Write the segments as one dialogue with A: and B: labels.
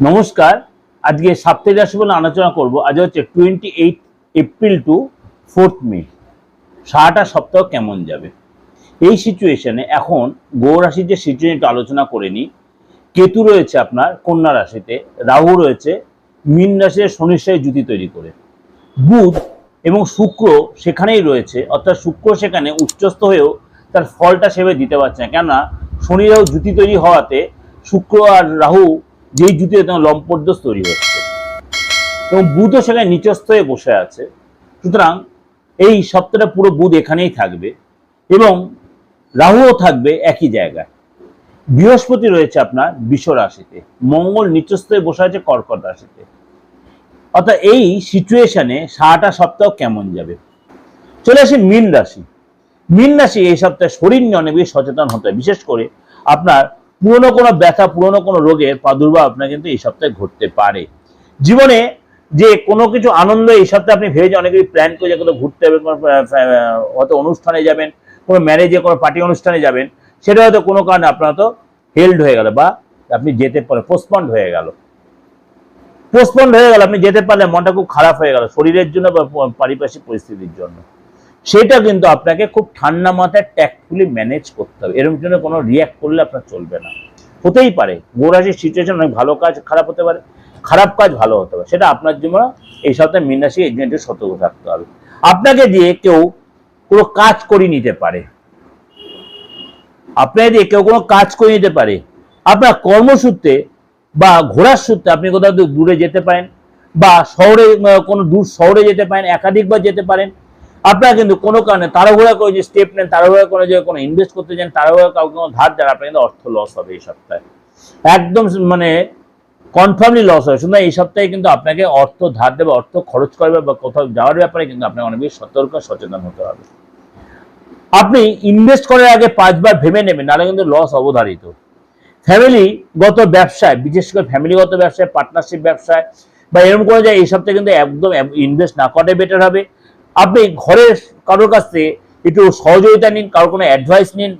A: নমস্কার। আজকে সাপ্তাহিক রাশি বলে আলোচনা করব। আজ হচ্ছে twenty eight April to fourth May সারাটা সপ্তাহ কেমন যাবে? এই সিচুয়েশনে এখন গৌ রাশির যে সিচুয়েশন একটু আলোচনা করে নিই। কেতু রয়েছে আপনার কন্যা রাশিতে, রাহু রয়েছে মীন রাশিতে সাথে জুতি তৈরি করে। বুধ এবং শুক্র সেখানেই রয়েছে, অর্থাৎ শুক্র সেখানে উচ্চস্থ হয়েও তার ফলটা সেভাবে দিতে পারছে না। কেননা শনি রাহু জুতি তৈরি হওয়াতে শুক্র আর রাহু যেই তোমার লম্পদ্দোষ তৈরি হচ্ছে। এবং বুধও সেখানে নিচস্থ হয়ে বসে আছে। সুতরাং এই সপ্তাহটা পুরো বুধ এখানেই থাকবে এবং রাহুও থাকবে একই জায়গায়। বৃহস্পতি রয়েছে আপনার বিষ রাশিতে। মঙ্গল নিচস্থ হয়ে বসে আছে কর্কট রাশিতে। অর্থাৎ এই সিচুয়েশনে সারাটা সপ্তাহ কেমন যাবে? চলে আসি মীন রাশি। মীন রাশি এই সপ্তাহে শরীর নিয়ে অনেক বেশি সচেতন হতে হয়। বিশেষ করে আপনার পুরনো কোনো ব্যথা, পুরনো কোনো রোগের প্রাদুর্ভাব আপনার কিন্তু এই সপ্তাহে ঘটতে পারে। জীবনে যে কোনো কিছু আনন্দ এই সপ্তাহে আপনি ভেবেছেন, অনেক প্ল্যান করে যে কোথাও ঘুরতে যাবেন, কোনো হয়তো অনুষ্ঠানে যাবেন, কোনো ম্যারেজে কোনো পার্টি অনুষ্ঠানে যাবেন, সেটা হয়তো কোনো কারণে আপনার তো হেল্ড হয়ে গেল বা আপনি যেতে পারে পোস্টপন্ড হয়ে গেল। পোস্টপন্ড হয়ে গেল, আপনি যেতে পারলে মনটা খুব খারাপ হয়ে গেল, শরীরের জন্য বা পারিপার্শ্বিক পরিস্থিতির জন্য। সেটা কিন্তু আপনাকে খুব ঠান্ডা মাথায় ট্যাক্টফুলি ম্যানেজ করতে হবে। এরকম জন্য কোনো রিয়াক্ট করলে আপনার চলবে না। হতেই পারে। গৌরাশির সিচুয়েশন অনেক ভালো কাজ, খারাপ হতে পারে। খারাপ কাজ ভালো হতে পারে। সেটা আপনার জন্য এই সপ্তাহে মিনাশি এজেন্টের সতর্ক থাকতে হবে। আপনাকে দিয়ে কেউ কোনো কাজ করিয়ে নিতে পারে। আপনাকে দিয়ে কেউ কোনো কাজ করে নিতে পারে। আপনার কর্মসূত্রে বা ঘোরার সূত্রে আপনি কোথাও দূরে যেতে পারেন বা শহরে, কোনো দূর শহরে যেতে পারেন, একাধিকবার যেতে পারেন। আপনারা কিন্তু কোনো কারণে তাড়াহুড়া করে যে স্টেপ নেন, তাড়াহুড়া করে যে কোনো ইনভেস্ট করতে চান তাড়াহুড়া কাউকে কোনো ধার দেন, আপনার কিন্তু অর্থ লস হবে এই সপ্তাহে। একদম মানে কনফার্মলি লস হবে। সুতরাং এই সপ্তাহে কিন্তু আপনাকে অর্থ ধার দেবে, অর্থ খরচ করবে বা কোথাও যাওয়ার ব্যাপারে কিন্তু আপনাকে অনেক বেশি সতর্ক, সচেতন হতে হবে। আপনি ইনভেস্ট করার আগে পাঁচবার ভেবে নেবেন, নাহলে কিন্তু লস অবধারিত। ফ্যামিলিগত ব্যবসায়, বিশেষ করে ফ্যামিলিগত ব্যবসায় পার্টনারশিপ ব্যবসায়, বা এরকম করে যায় এই সপ্তাহে কিন্তু একদম ইনভেস্ট না করাটাই বেটার হবে। আপনি ঘরের কারোর কাছ থেকে একটু সহযোগিতা নিন, কারোর কোনো অ্যাডভাইস নিন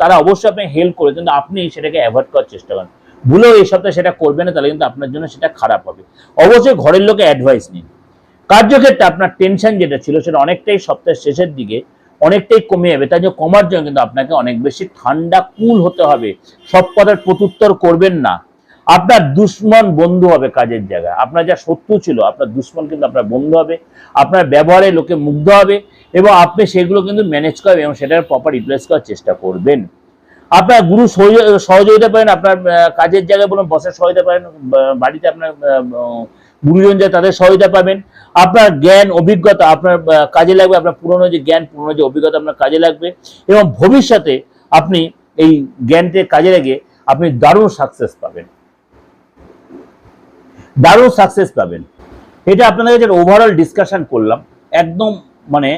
A: তারা অবশ্যই আপনি হেল্প করে কিন্তু আপনি সেটাকে অ্যাভয়েড করার চেষ্টা করেন। ভুলেও এই সপ্তাহে সেটা করবে না, তাহলে কিন্তু আপনার জন্য সেটা খারাপ হবে। অবশ্যই ঘরের লোকে অ্যাডভাইস নিন। কার্যক্ষেত্রে আপনার টেনশন যেটা ছিল, সেটা অনেকটাই সপ্তাহের শেষের দিকে অনেকটাই কমে যাবে। তাই জন্য কমার জন্য কিন্তু আপনাকে অনেক বেশি ঠান্ডা কুল হতে হবে। সব কথার প্রত্যুত্তর করবেন না। আপনার দুশ্মন বন্ধু হবে কাজের জায়গায়। আপনার যা শত্রু ছিল, আপনার দুশ্মন কিন্তু আপনার বন্ধু হবে, আপনার ব্যবহারে লোকে মুগ্ধ হবে এবং আপনি সেগুলো কিন্তু ম্যানেজ করবেন এবং সেটার প্রপার রিপ্লেস করার চেষ্টা করবেন। আপনার গুরু সহযোগি- সহযোগিতা পাবেন আপনার কাজের জায়গায় বলুন বসের সহযোগিতা পাবেন বাড়িতে আপনার গুরুজন যায় তাদের সহযোগিতা পাবেন। আপনার জ্ঞান, অভিজ্ঞতা আপনার কাজে লাগবে, আপনার পুরনো যে জ্ঞান, পুরনো যে অভিজ্ঞতা আপনার কাজে লাগবে এবং ভবিষ্যতে আপনি এই জ্ঞানকে কাজে লেগে আপনি দারুণ সাকসেস পাবেন। দারুণ সাকসেস পাবেন। এটা আপনাদের কাছে ওভারঅল ডিসকাশন করলাম। একদম মানে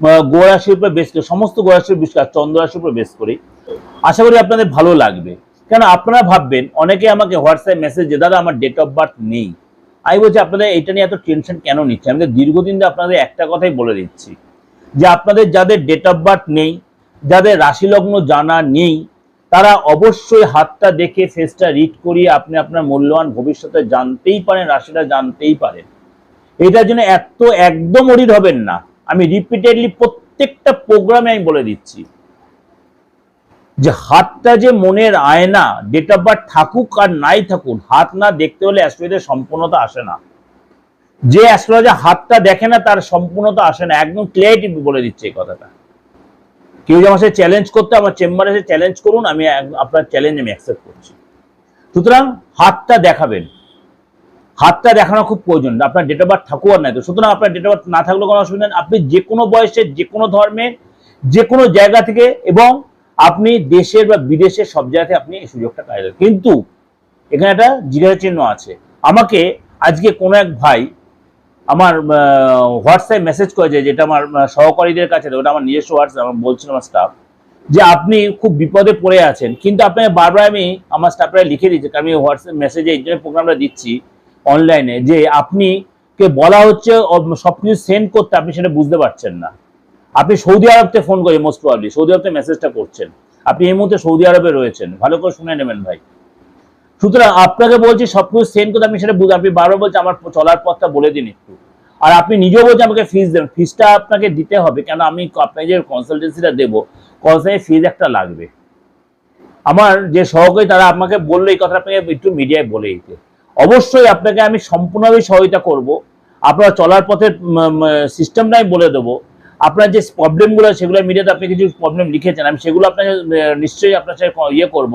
A: আহ, গোরাশির উপর বেশ করে সমস্ত গোরাশির বিশ্বাস চন্দ্রাশির উপর বেশ করে। আশা করি আপনাদের ভালো লাগবে। কেন আপনারা ভাববেন অনেকে আমাকে হোয়াটসঅ্যাপ মেসেজ যে দাদা আমার ডেট অফ বার্থ নেই। আমি বলছি আপনাদের এটা নিয়ে এত টেনশন কেন নিচ্ছে আমি দীর্ঘদিন ধরে আপনাদের একটা কথাই বলে দিচ্ছি। যে আপনাদের যাদের ডেট অফ বার্থ নেই যাদের রাশি লগ্ন জানা নেই তারা অবশ্যই হাতটা দেখে ফেসটা রিড করিয়ে আপনি আপনার মূল্যবান ভবিষ্যতে জানতেই পারেন, রাশিটা জানতেই পারেন। এটার জন্য এত একদম অরিড হবেন না। আমি রিপিটেডলি প্রত্যেকটা প্রোগ্রামে আমি বলে দিচ্ছি। যে হাতটা যে মনের আয়না ডেট অফ বার্থ থাকুক আর নাই থাকুক, হাত না দেখতে হলে অ্যাস্ট্রোলজির সম্পূর্ণতা আসে না। যে অ্যাস্ট্রোলজার হাতটা দেখে না, তার সম্পূর্ণতা আসে না। একদম ক্লিয়ারিটি বলে দিচ্ছে এই কথাটা। কেউ যে আমার সাথে চ্যালেঞ্জ করতে আমার চেম্বারে এসে চ্যালেঞ্জ করুন, আমি আপনার চ্যালেঞ্জ আমি অ্যাকসেপ্ট করছি। সুতরাং হাতটা দেখাবেন। হাতটা দেখানো খুব প্রয়োজন, আপনার ডেট অফ বার্থ থাকুক আর নাই তো সুতরাং আপনার ডেট অফ বার্থ না থাকলেও কোনো অসুবিধা নেই। আপনি যে কোনো বয়সে যে কোনো ধর্মের যে কোনো জায়গা থেকে এবং আপনি দেশের বা বিদেশের সব জায়গাতে আপনি এই সুযোগটা পাই। কিন্তু এখানে একটা জিজ্ঞাসা চিহ্ন আছে। আমাকে আজকে কোনো এক ভাই আমার হোয়াটসঅ্যাপ মেসেজ করেছে যেটা আমার সহকারীদের কাছে, ওটা আমার নিজস্ব হোয়াটসঅ্যাপ আমার বলছিল আমার স্টাফ যে আপনি খুব বিপদে পড়ে আছেন, কিন্তু আপনাকে বারবার আমি আমার স্টাফরা লিখে দিচ্ছি আমি হোয়াটসঅ্যাপ মেসেজে এই জন্য প্রোগ্রামটা দিচ্ছি অনলাইনে যে আপনি কে বলা হচ্ছে সব কিছু সেন্ড করতে আপনি সেটা বুঝতে পারছেন না। আপনি সৌদি আরবতে ফোন করেন মোস্ট প্রবাবলি সৌদি আরব থেকে মেসেজটা করছেন। আপনি এই মুহূর্তে সৌদি আরবে রয়েছেন। ভালো করে শুনে নেবেন ভাই। সুতরাং আপনাকে বলছি সবকিছু সেন্ড করতে আপনি সেটা বুঝ আপনি বারবার বলছেন, আমার চলার পথটা বলে দিন একটু। আর আপনি নিজেও বলছেন আমাকে ফিস দেবেন ফিসটা আপনাকে দিতে হবে কেন? আমি আপনাকে যে কনসালটেন্সিটা দেবো কনসালটেন্সি ফিজ একটা লাগবে। আমার যে সহকারী, তারা আমাকে বলল এই কথা আপনাকে একটু মিডিয়ায় বলে দিতে। অবশ্যই আপনাকে আমি সম্পূর্ণভাবে সহায়তা করব। আপনার চলার পথের সিস্টেমটা আমি বলে দেবো। আপনার যে প্রবলেমগুলো সেগুলো মিডিয়াতে আপনি কিছু প্রবলেম লিখেছেন, আমি সেগুলো আপনাকে নিশ্চয়ই আপনার সাথে ইয়ে করব।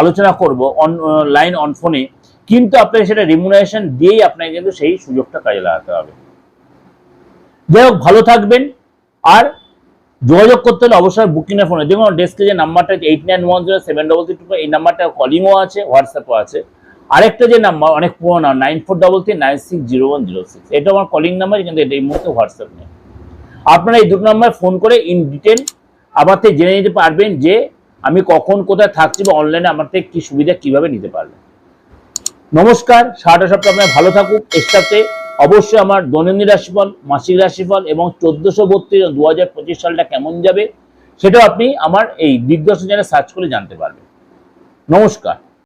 A: আলোচনা করব অন লাইন অন ফোনে কিন্তু আপনাকে সেটা রিমুনারেশন দিয়েই আপনাকে কিন্তু সেই সুযোগটা কাজে লাগাতে হবে। যাই হোক, ভালো থাকবেন। আর যোগাযোগ করতে হলে অবশ্যই বুকিং ফোনে দেখুন ডেস্কে যে নাম্বারটা eight nine one zero seven double three two এই নাম্বারটা কলিংও আছে হোয়াটসঅ্যাপও আছে। আরেকটা যে নাম্বার অনেক পুরোনো nine four double three nine six zero one zero six এটা আমার কলিং নাম্বার কিন্তু এটা এই মুহূর্তে হোয়াটসঅ্যাপ নেই। আপনারা এই দুটো নাম্বার ফোন করে ইন ডিটেল থেকে জেনে নিতে পারবেন যে আমি কখন কোথায় থাকছি বা অনলাইনে আমার থেকে কি সুবিধা কীভাবে নিতে পারবে নমস্কার, সারাটা সপ্তাহ আপনার ভালো থাকুক এর সাথে অবশ্যই আমার দৈনন্দিন রাশিফল, মাসিক রাশিফল এবং চোদ্দশো বত্রিশ দু হাজার পঁচিশ সালটা কেমন যাবে, সেটাও আপনি আমার এই দিগ্দর্শন চ্যানেল সার্চ করে জানতে পারবেন। নমস্কার।